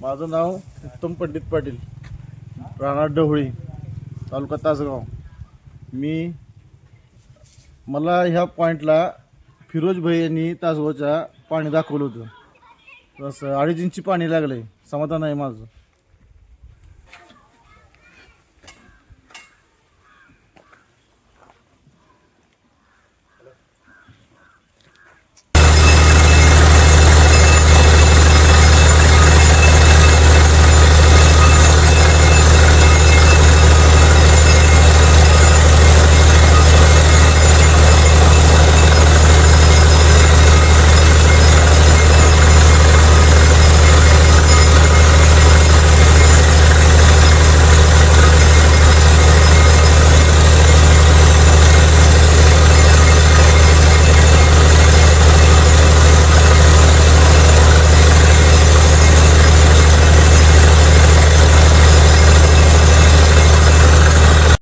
माझं नाव उत्तम पंडित पाटील राहणार डवळी तालुका तासगाव. मी मला ह्या पॉईंटला फिरोज भाई यांनी तासगावच्या पाणी दाखवलं होतं. तसं अडीच इंची पाणी लागलं आहे समाधान आहे माझं.